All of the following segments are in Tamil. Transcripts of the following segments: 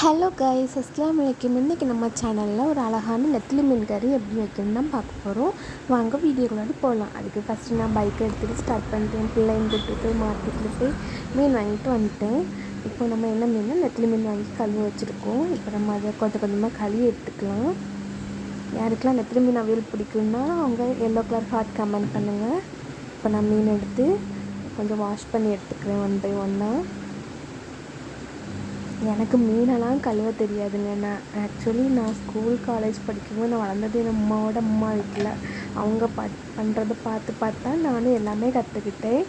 ஹலோ கைஸ் அஸ்லாம் வலைக்கம் இன்றைக்கி நம்ம சேனலில் ஒரு அழகான நெத்திலி மீன் கறி எப்படி வைக்கணும்னு தான் பார்க்க போகிறோம் வாங்க வீடியோக்குள்ளாடி போகலாம் அதுக்கு ஃபஸ்ட்டு நான் பைக் எடுத்துகிட்டு ஸ்டார்ட் பண்ணிட்டேன் பிள்ளை கூப்பிட்டு மார்க்கெட்டில் போய் மீன் வாங்கிட்டு வந்துட்டேன். இப்போ நம்ம என்ன மீன் நெத்திலி மீன் வாங்கி கழுவி வச்சுருக்கோம். இப்போ நம்ம அதை கொஞ்சம் கொஞ்சமாக கழுவி எடுத்துக்கலாம். யாருக்கெல்லாம் நெத்திலி மீன் அவியல் பிடிக்கும்னா அவங்க எல்லோ கலர் ஹார்ட் கமெண்ட் பண்ணுங்கள் இப்போ நான் மீன் எடுத்து கொஞ்சம் வாஷ் பண்ணி எடுத்துக்கிறேன் ஒன் பை ஒன்னாக எனக்கு மீனெல்லாம் கழுவ தெரியாதுங்க. நான் ஆக்சுவலி நான் ஸ்கூல் காலேஜ் படிக்கும்போது நான் வளர்ந்தது என் அம்மாவோட அம்மா வீட்டில் அவங்க பட் பண்ணுறத பார்த்து பார்த்தா நானும் எல்லாமே கற்றுக்கிட்டேன்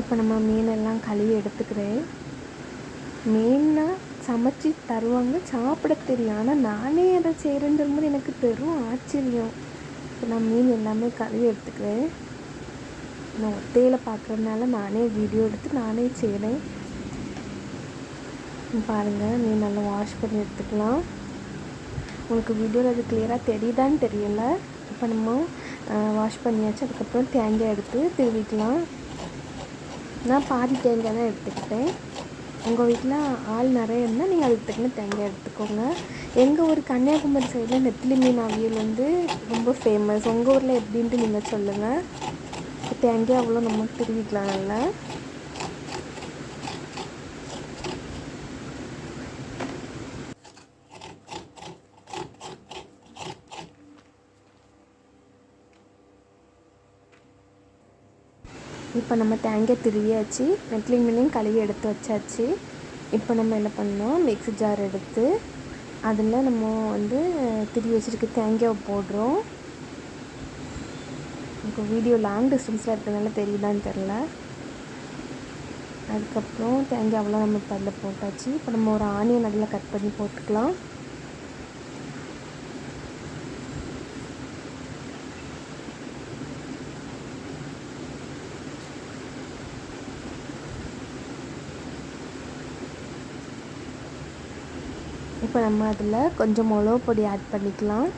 இப்போ நம்ம மீனெல்லாம் கழுவி எடுத்துக்கிறேன். மீன்னா சமைச்சி தருவாங்க சாப்பிட தெரியும். ஆனால் நானே அதை செய்கிறேன்ற எனக்கு பெரும் ஆச்சரியம். இப்போ நான் மீன் எல்லாமே கழுவி எடுத்துக்கிறேன். நான் ஒத்தையில் பார்க்குறதுனால நானே வீடியோ எடுத்து நானே செய்கிறேன் பாருங்கள் நீ நல்லா வாஷ் பண்ணி எடுத்துக்கலாம். உங்களுக்கு வீடியோவில் அது கிளியராக தெரியுதான்னு தெரியல. இப்போ நம்ம வாஷ் பண்ணியாச்சு. அதுக்கப்புறம் தேங்காய் எடுத்து திருவிக்கலாம். நான் பாதி தேங்காய் தான் எடுத்துக்கிட்டேன். உங்கள் வீட்டில் ஆள் நிறைய இருந்தால் நீங்கள் அதுக்கு தக்கன தேங்காய் எடுத்துக்கோங்க. எங்கள் ஊர் கன்னியாகுமரி சைடில் நெத்திலி மீன் அவியல் வந்து ரொம்ப ஃபேமஸ் உங்கள் ஊரில் எப்படின்ட்டு நீங்கள் சொல்லுங்கள் தேங்காய் அவ்வளோ நம்ம திருவிக்கலாம் நல்லா. இப்போ நம்ம தேங்காய் திருவியாச்சு நெட்லி மீனையும் கழுவி எடுத்து வச்சாச்சு. இப்போ நம்ம என்ன பண்ணோம் மிக்ஸி ஜார் எடுத்து அதில் நம்ம வந்து திருவி வச்சுருக்க தேங்காயை போடுறோம். இப்போ வீடியோ லாங் டிஸ்டன்ஸில் இருக்கிறதுனால தெரியுதான்னு தெரில அதுக்கப்புறம் தேங்காய் அவ்வளோ நம்ம இப்போ அதில் போட்டாச்சு. இப்போ நம்ம ஒரு ஆனியன் அதில் கட் பண்ணி போட்டுக்கலாம். இப்போ நம்ம அதில் கொஞ்சம் மிளகு பொடி ஆட் பண்ணிக்கலாம்.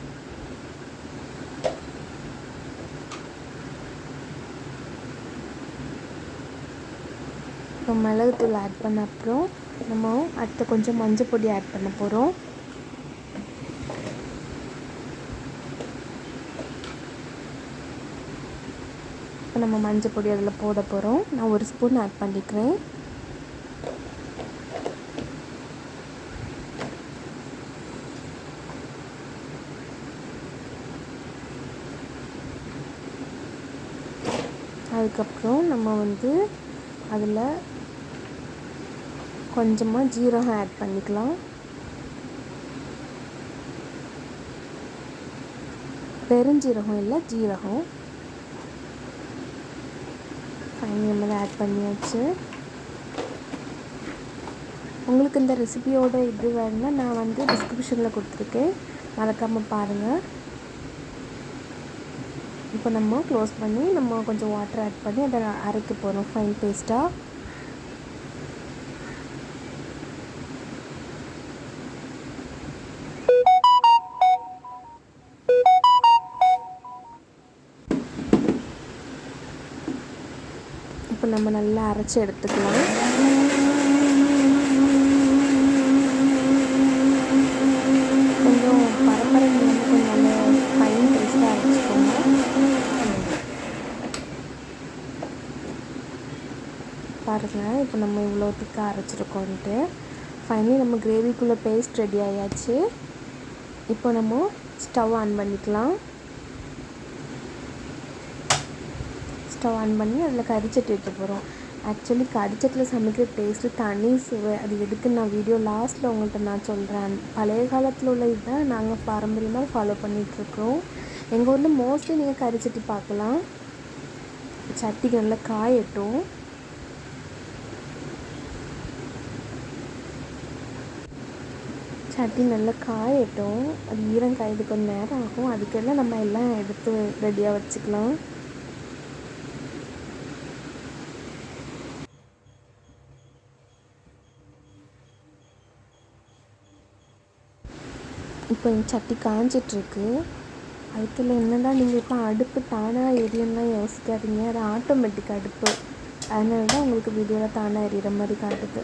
இப்போ மிளகுத்தூள் ஆட் பண்ண அப்புறம் நம்ம அடுத்து கொஞ்சம் மஞ்சள் பொடி ஆட் பண்ண போகிறோம் இப்போ நம்ம மஞ்சள் பொடி அதில் போட போகிறோம் நான் ஒரு ஸ்பூன் ஆட் பண்ணிக்கிறேன். அதுக்கப்புறம் நம்ம வந்து அதில் கொஞ்சமாக ஜீரகம் ஆட் பண்ணிக்கலாம். பெருஞ்சீரகம் இல்லை ஜீரகம். ஃபைனல் நம்ம ஆட் பண்ணியாச்சு. உங்களுக்கு இந்த ரெசிபியோட இது வேணுன்னா நான் வந்து டிஸ்கிரிப்ஷனில் கொடுத்துருக்கேன். மறக்காமல் பாருங்கள் இப்போ நம்ம க்ளோஸ் பண்ணி நம்ம கொஞ்சம் வாட்டர் ஆட் பண்ணி அதை அரைக்க போகிறோம் ஃபைன் பேஸ்ட்டாக இப்போ நம்ம நல்லா அரைச்சி எடுத்துக்கலாம். பாருங்கள் இப்போ நம்ம இவ்வளோ திக்காக அரைச்சிருக்கோன்ட்டு. ஃபைனலி நம்ம கிரேவிக்குள்ளே பேஸ்ட் ரெடி ஆயாச்சு. இப்போ நம்ம ஸ்டவ் ஆன் பண்ணிக்கலாம். ஸ்டவ் ஆன் பண்ணி அதில் கறிச்சட்டி வைக்க போகிறோம் ஆக்சுவலி கறிச்சட்டில் சமைக்கிற டேஸ்ட்டு தனி சுவை. அது எதுக்கு நான் வீடியோ லாஸ்ட்டில் உங்கள்கிட்ட நான் சொல்கிறேன் பழைய காலத்தில் உள்ள இதுதான் நாங்கள் பாரம்பரியமாக ஃபாலோ பண்ணிகிட்ருக்குறோம் எங்கள் ஊரில் மோஸ்ட்லி நீங்கள் கறிச்சட்டி பார்க்கலாம். சட்டிக்கு நல்லா காயட்டும். சட்டி நல்லா காயட்டும். அது ஈரம் காயது கொஞ்சம் நேரம் ஆகும். அதுக்கெல்லாம் நம்ம எல்லாம் எடுத்து ரெடியாக வச்சுக்கலாம். இப்போ என் சட்டி காஞ்சிட்ருக்கு. அதுக்குள்ள என்னடா நீங்கள் இப்போ அடுப்பு தானாக எரியணும்லாம் யோசிக்காதீங்க. அது ஆட்டோமேட்டிக் அடுப்பு. அதனால தான் உங்களுக்கு வீடியோவில் தானாக எரியிற மாதிரி காட்டுது.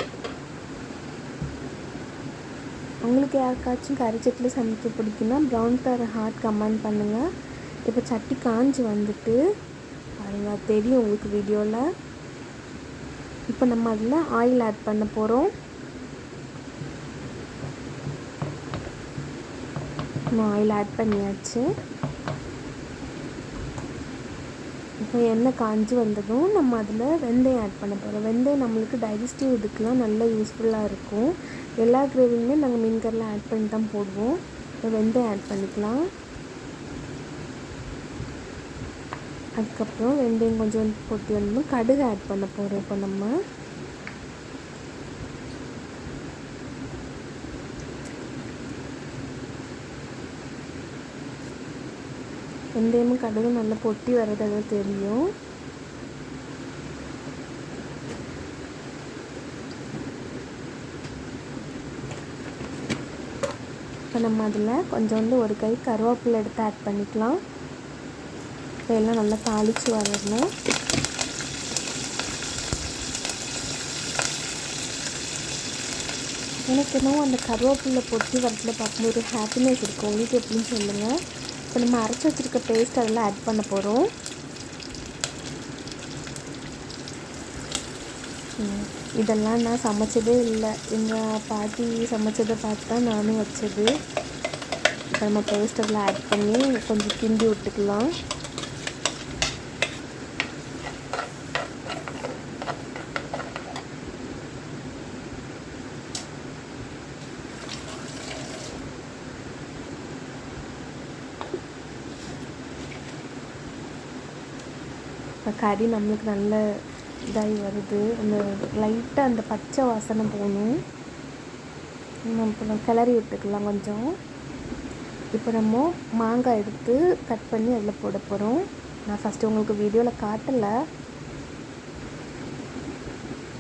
உங்களுக்கு யாருக்காச்சும் கறி சட்டியில் சமைக்க பிடிக்குன்னா ப்ரௌன் கலர் ஹார்ட் கமெண்ட் பண்ணுங்கள் இப்போ சட்டி காஞ்சி வந்துட்டு பாருங்கள் தெரியும் உங்களுக்கு வீடியோவில் இப்போ நம்ம அதில் ஆயில் ஆட் பண்ண போகிறோம் நம்ம ஆயில் ஆட் பண்ணியாச்சு. இப்போ எண்ணெய் காஞ்சி வந்ததும் நம்ம அதில் வெந்தயம் ஆட் பண்ண போகிறோம் வெந்தயம் நம்மளுக்கு டைஜஸ்டிவ் இதுக்கெலாம் நல்லா யூஸ்ஃபுல்லாக இருக்கும். எல்லா கிரேவியுமே நாங்கள் மீன் கறியில் ஆட் பண்ணி தான் போடுவோம். வெந்தயம் ஆட் பண்ணிக்கலாம். அதுக்கப்புறம் வெந்தயம் கொஞ்சம் பொட்டி வந்து கடுகு ஆட் பண்ண போகிறோம் இப்போ நம்ம. வெந்தயமும் கடுகும் நல்லா பொட்டி வர்றது தெரியும். இப்போ நம்ம அதில் கொஞ்சோண்டு ஒரு கை கருவேப்பிலை எடுத்து ஆட் பண்ணிக்கலாம். இப்போ எல்லாம் நல்லா தாளித்து வரணும் எனக்கு இன்னும் அந்த கருவேப்பிலை பொட்டி வரத்தில் பார்க்கும்போது ஒரு ஹாப்பினஸ் இருக்கும் உங்களுக்கு எப்படின்னு சொல்லுங்கள் இப்போ நம்ம அரைச்சி வச்சுருக்க பேஸ்ட் அதெல்லாம் ஆட் பண்ண போகிறோம் இதெல்லாம் நான் சமைச்சதே இல்லை. எங்கள் பாட்டி சமைச்சதை பார்த்து தான் நானும் வச்சது. இப்போ நம்ம பேஸ்ட் ஆட் பண்ணி கொஞ்சம் கிண்டி விட்டுக்கலாம். இப்போ கறி நம்மளுக்கு நல்ல இதாகி வருது. அந்த லைட்டாக அந்த பச்சை வாசனை போகணும். நம்ம இப்போ கிளறி விட்டுக்கலாம் கொஞ்சம். இப்போ நம்ம மாங்காய் எடுத்து கட் பண்ணி அதில் போட போகிறோம் நான் ஃபஸ்ட்டு உங்களுக்கு வீடியோவில் காட்டலை.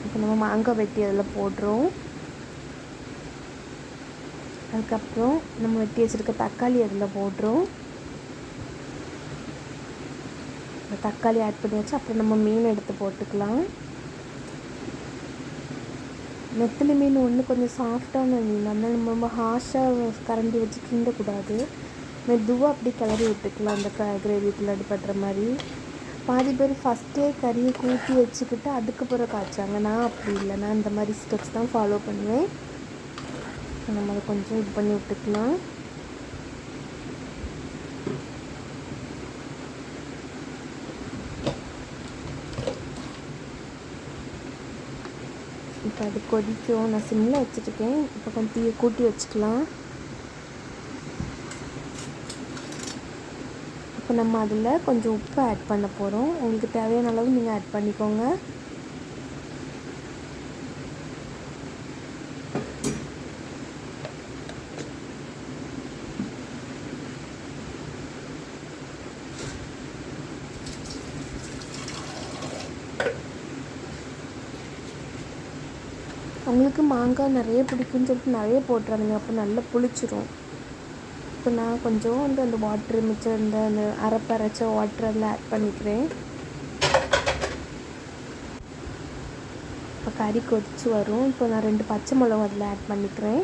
இப்போ நம்ம மாங்காய் வெட்டி அதில் போடுறோம். அதுக்கப்புறம் நம்ம வெட்டி வச்சுருக்க தக்காளி அதில் போடுறோம். தக்காளி ஆட் பண்ணியாச்சு. அப்புறம் நம்ம மீன் எடுத்து போட்டுக்கலாம். நெத்திலி மீன் ஒன்று கொஞ்சம் சாஃப்டான மீன். அதனால் நம்ம ரொம்ப ஹாஷாக கரண்டி வச்சு கிண்டக்கூடாது. மெதுவாக அப்படி கிளறி விட்டுக்கலாம். அந்த க கிரேவிக்குள்ள அடிப்படுற மாதிரி. பாதி பேர் ஃபஸ்ட்டே கறியை கூட்டி வச்சுக்கிட்டு அதுக்கு காய்ச்சாங்க. நான் அப்படி இல்லை. நான் இந்த மாதிரி ஸ்டெப்ஸ் தான் ஃபாலோ பண்ணுவேன். நம்ம அதை கொஞ்சம் இது பண்ணி விட்டுக்கலாம். இப்போ அது கொதிக்கும். நான் சிம்மில் வச்சுருக்கேன் இப்போ கொஞ்சம் தீயை கூட்டி வச்சுக்கலாம். இப்போ நம்ம அதில் கொஞ்சம் உப்பு ஆட் பண்ண போகிறோம். உங்களுக்கு தேவையான அளவு நீங்கள் ஆட் பண்ணிக்கோங்க. அவங்களுக்கு மாங்காய் நிறைய பிடிக்கும்னு சொல்லிட்டு நிறைய போட்டுறாங்க அப்போ நல்லா புளிச்சிரும். இப்போ நான் கொஞ்சம் வந்து அந்த வாட்ரு மிச்சம் இந்த அந்த அரைப்பரைச்ச வாட்ரு அதில் ஆட் பண்ணிக்கிறேன். இப்போ கறி கொதிச்சு வரும். இப்போ நான் ரெண்டு பச்சை மிளகா அதில் ஆட் பண்ணிக்கிறேன்.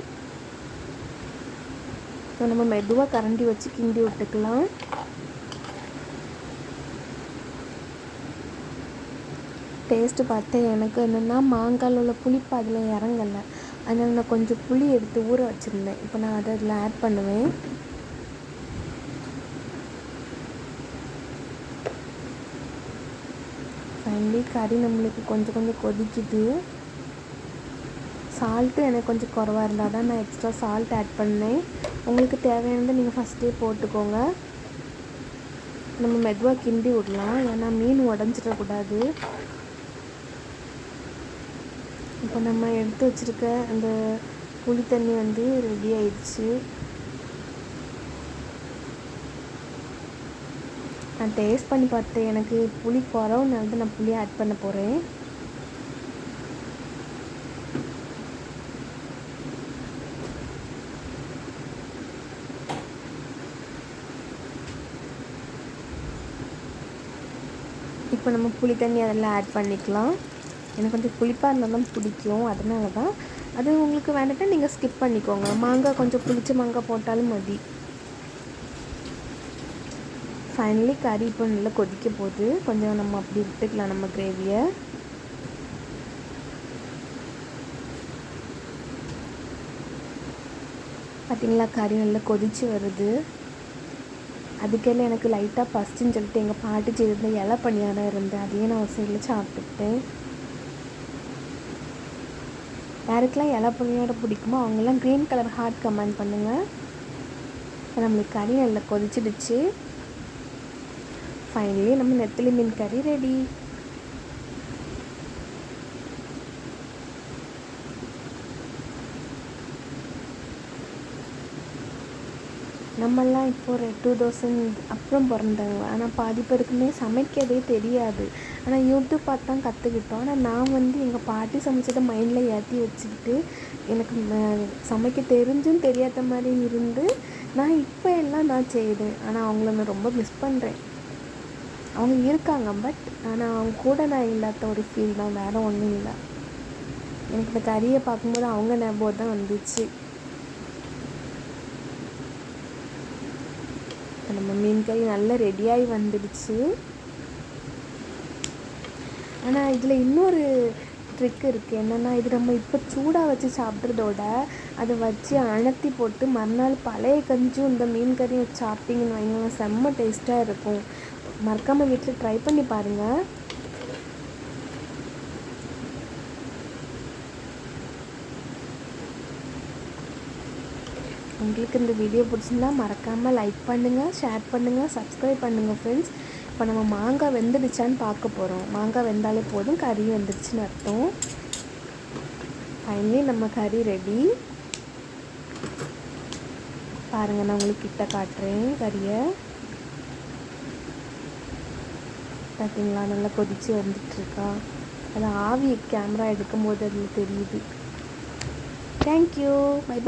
இப்போ நம்ம மெதுவாக கரண்டி வச்சு கிண்டி விட்டுக்கலாம். டேஸ்ட்டு பார்த்தேன். எனக்கு என்னென்னா மாங்காயில் உள்ள புளிப்பு அதில் இறங்கலை. அதனால் நான் கொஞ்சம் புளி எடுத்து ஊற வச்சுருந்தேன். இப்போ நான் அதை அதில் ஆட் பண்ணுவேன். ஃபைனலி கறி நம்மளுக்கு கொஞ்சம் கொஞ்சம் கொதிக்குது. சால்ட்டு எனக்கு கொஞ்சம் குறவாக இருந்தால் தான் நான் எக்ஸ்ட்ரா சால்ட் ஆட் பண்ணேன். உங்களுக்கு தேவையானதை நீங்கள் ஃபஸ்ட்டே போட்டுக்கோங்க. நம்ம மெதுவாக கிண்டி விடலாம். ஏன்னா மீன் உடஞ்சிடக்கூடாது. இப்போ நம்ம எடுத்து வச்சுருக்க அந்த புளி தண்ணி வந்து ரெடி ஆயிடுச்சு. நான் டேஸ்ட் பண்ணி பார்த்தேன் எனக்கு புளி குறவுனால தான் நான் புளி ஆட் பண்ண போகிறேன் இப்போ நம்ம புளி தண்ணி அதில் ஆட் பண்ணிக்கலாம். எனக்கு கொஞ்சம் புளிப்பாக இருந்தால் தான் பிடிக்கும். அதனால தான் அது உங்களுக்கு வேண்டாட்டா நீங்கள் ஸ்கிப் பண்ணிக்கோங்க. மாங்காய் கொஞ்சம் புளிச்ச மாங்காய் போட்டாலும் மதி. ஃபைனலி கறி இப்போ நல்லா கொதிக்க போகுது. கொஞ்சம் நம்ம அப்படி விட்டுக்கலாம் நம்ம கிரேவியை பார்த்தீங்களா கறி நல்லா கொதிச்சு வருது. அதுக்கெல்லாம் எனக்கு லைட்டாக பசிச்சுன்னு சொல்லிட்டு எங்கள் பாட்டி செய்திருந்த இலை பணியாரம் இருந்தேன் அதையும் நான் ஒரு சைடில் சாப்பிட்டுட்டேன் யாருக்கெல்லாம் இலை பணியாரம் பிடிக்குமோ அவங்கெல்லாம் க்ரீன் கலர் ஹார்ட் கமெண்ட் பண்ணுங்கள் இப்போ நம்மளுக்கு கறி நல்லா கொதிச்சிடுச்சு. ஃபைனலி நம்ம நெத்திலி மீன் கறி ரெடி நம்மெல்லாம் இப்போ ஒரு டூ தௌசண்ட் அப்புறம் பிறந்தவங்க. ஆனால் பாதி பேருக்குமே சமைக்கவே தெரியாது. ஆனால் யூடியூப் பார்த்து தான் கற்றுக்கிட்டோம் ஆனால் நான் வந்து எங்கள் பாட்டி சமைச்சதை மைண்டில் ஏற்றி வச்சுக்கிட்டு எனக்கு சமைக்க தெரிஞ்சும் தெரியாத மாதிரி இருந்து நான் இப்போ எல்லாம் நான் செய்கிறேன் ஆனால் அவங்கள நான் ரொம்ப மிஸ் பண்ணுறேன் அவங்க இருக்காங்க பட் ஆனால் அவங்க கூட நான் இல்லாத ஒரு ஃபீல் தான். வேறு ஒன்றும் இல்லை. எனக்கு இந்த கறியை பார்க்கும்போது அவங்க ஞாபகம் தான் வந்துச்சு. நம்ம மீன் கறி நல்லா ரெடியாகி வந்துடுச்சு. ஆனால் இதில் இன்னொரு ட்ரிக் இருக்குது என்னென்னா இது நம்ம இப்போ சூடாக வச்சு சாப்பிட்றதோட அதை வச்சு அணத்தி போட்டு மறுநாள் பழைய கஞ்சும் இந்த மீன் கறியும் வச்சு சாப்பிட்டீங்கன்னு வைங்களேன் செம்ம டேஸ்ட்டாக இருக்கும். மறக்காமல் வீட்டில் ட்ரை பண்ணி பாருங்கள் உங்களுக்கு இந்த வீடியோ பிடிச்சிருந்தா மறக்காமல் லைக் பண்ணுங்கள் ஷேர் பண்ணுங்கள் சப்ஸ்கிரைப் பண்ணுங்கள் ஃப்ரெண்ட்ஸ் இப்போ நம்ம மாங்காய் வெந்துடுச்சான்னு பார்க்க போகிறோம் மாங்காய் வெந்தாலே போதும் கறி வெந்துடுச்சுன்னு அர்த்தம். ஃபைனலி நம்ம கறி ரெடி பாருங்கள் நான் உங்களுக்கு கிட்ட காட்டுறேன் கறியை. பார்த்தீங்களா நல்லா கொதிச்சு வந்துட்டுருக்கா. அது ஆவி கேமரா எடுக்கும்போது அதில் தெரியுது. Thank you bye bye